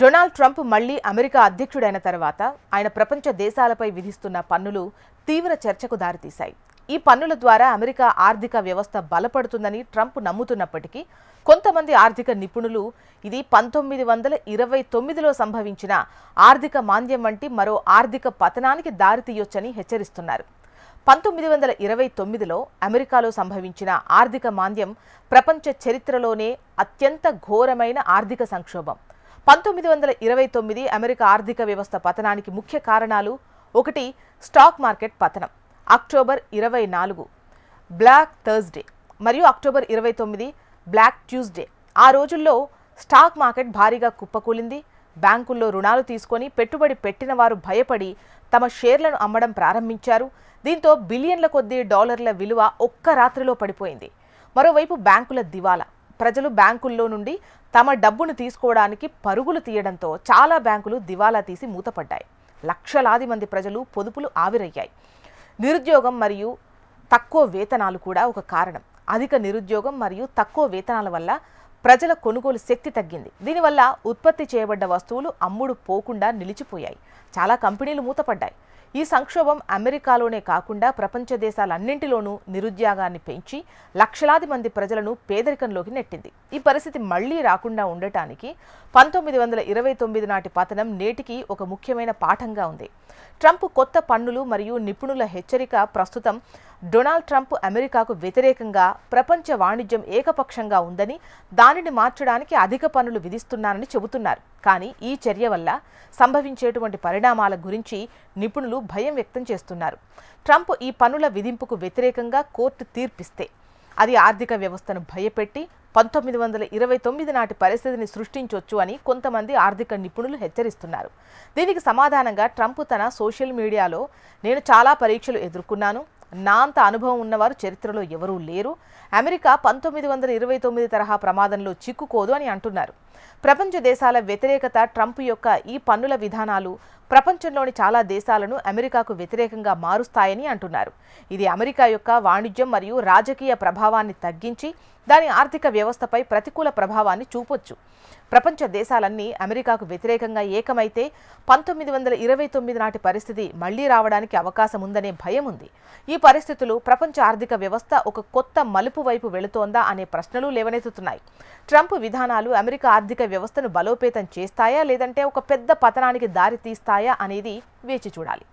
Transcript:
Donald Trump మళ్ళీ America అధ్యక్షుడైన తర్వాత ఆయన ప్రపంచ దేశాలపై విధిస్తున్న పన్నులు తీవ్ర చర్చకు దారితీశాయి. ఈ పన్నుల ద్వారా అమెరికా ఆర్థిక వ్యవస్థ బలపడుతుందని ట్రంప్ నమ్ముతున్నప్పటికీ కొంతమంది ఆర్థిక నిపుణులు ఇది పంతొమ్మిది వందల ఇరవై తొమ్మిదిలో సంభవించిన ఆర్థిక మాంద్యం వంటి మరో ఆర్థిక పతనానికి దారితీయొచ్చని హెచ్చరిస్తున్నారు. పంతొమ్మిది వందల ఇరవై తొమ్మిదిలో అమెరికాలో సంభవించిన ఆర్థిక మాంద్యం ప్రపంచ చరిత్రలోనే అత్యంత ఘోరమైన ఆర్థిక సంక్షోభం. పంతొమ్మిది వందల ఇరవై తొమ్మిది అమెరికా ఆర్థిక వ్యవస్థ పతనానికి ముఖ్య కారణాలు ఒకటి స్టాక్ మార్కెట్ పతనం అక్టోబర్ ఇరవై నాలుగు బ్లాక్ థర్స్డే మరియు అక్టోబర్ ఇరవై తొమ్మిది బ్లాక్ ట్యూస్డే. ఆ రోజుల్లో స్టాక్ మార్కెట్ భారీగా కుప్పకూలింది. బ్యాంకుల్లో రుణాలు తీసుకొని పెట్టుబడి పెట్టిన వారు భయపడి తమ షేర్లను అమ్మడం ప్రారంభించారు. దీంతో బిలియన్ల కొద్దీ డాలర్ల విలువ ఒక్క రాత్రిలో పడిపోయింది. మరోవైపు బ్యాంకుల దివాలా ప్రజలు బ్యాంకుల్లో నుండి తమ డబ్బును తీసుకోవడానికి పరుగులు తీయడంతో చాలా బ్యాంకులు దివాలా తీసి మూతపడ్డాయి. లక్షలాది మంది ప్రజలు పొదుపులు ఆవిరయ్యాయి. నిరుద్యోగం మరియు తక్కువ వేతనాలు కూడా ఒక కారణం. అధిక నిరుద్యోగం మరియు తక్కువ వేతనాల వల్ల ప్రజల కొనుగోలు శక్తి తగ్గింది. దీనివల్ల ఉత్పత్తి చేయబడ్డ వస్తువులు అమ్ముడు పోకుండా నిలిచిపోయాయి. చాలా కంపెనీలు మూతపడ్డాయి. ఈ సంక్షోభం అమెరికాలోనే కాకుండా ప్రపంచ దేశాలన్నింటిలోనూ నిరుద్యోగాన్ని పెంచి లక్షలాది మంది ప్రజలను పేదరికంలోకి నెట్టింది. ఈ పరిస్థితి మళ్ళీ రాకుండా ఉండటానికి పంతొమ్మిది వందల ఇరవై తొమ్మిది నాటి పతనం నేటికి ఒక ముఖ్యమైన పాఠంగా ఉంది. ట్రంప్ కొత్త పన్నులు మరియు నిపుణుల హెచ్చరిక ప్రస్తుతం డొనాల్డ్ ట్రంప్ అమెరికాకు వ్యతిరేకంగా ప్రపంచ వాణిజ్యం ఏకపక్షంగా ఉందని దానిని మార్చడానికి అధిక పన్నులు విధిస్తున్నారని చెబుతున్నారు. కానీ ఈ చర్య వల్ల సంభవించేటువంటి పరిణామాల గురించి నిపుణులు భయం వ్యక్తం చేస్తున్నారు. ట్రంప్ ఈ పన్నుల విధింపుకు వ్యతిరేకంగా కోర్టు తీర్పిస్తే అది ఆర్థిక వ్యవస్థను భయపెట్టి పంతొమ్మిది వందల ఇరవై తొమ్మిది నాటి పరిస్థితిని సృష్టించవచ్చు అని కొంతమంది ఆర్థిక నిపుణులు హెచ్చరిస్తున్నారు. దీనికి సమాధానంగా ట్రంప్ తన సోషల్ మీడియాలో నేను చాలా పరీక్షలు ఎదుర్కొన్నాను. నా అంత అనుభవం ఉన్నవారు చరిత్రలో ఎవరూ లేరు. అమెరికా పంతొమ్మిది వందల ఇరవై తొమ్మిది తరహా ప్రమాదంలో చిక్కుకోదు అని అంటున్నారు. ప్రపంచ దేశాల వ్యతిరేకత ట్రంప్ యొక్క ఈ పన్నుల విధానాలు ప్రపంచంలోని చాలా దేశాలను అమెరికాకు వ్యతిరేకంగా మారుస్తాయని అంటున్నారు. ఇది అమెరికా యొక్క వాణిజ్యం మరియు రాజకీయ ప్రభావాన్ని తగ్గించి దాని ఆర్థిక వ్యవస్థపై ప్రతికూల ప్రభావాన్ని చూపొచ్చు. ప్రపంచ దేశాలన్నీ అమెరికాకు వ్యతిరేకంగా ఏకమైతే పంతొమ్మిది వందల ఇరవై తొమ్మిది నాటి పరిస్థితి మళ్ళీ రావడానికి అవకాశం ఉందనే భయం ఉంది ఈ పరిస్థితులు ప్రపంచ ఆర్థిక వ్యవస్థ ఒక కొత్త మలుపు వైపు వెళుతోందా అనే ప్రశ్నలు లేవనెత్తుతున్నాయి. ట్రంప్ విధానాలు అమెరికా ఆర్థిక వ్యవస్థను బలోపేతం చేస్తాయా లేదంటే ఒక పెద్ద పతనానికి దారి తీస్తాయా అనేది వేచి చూడాలి.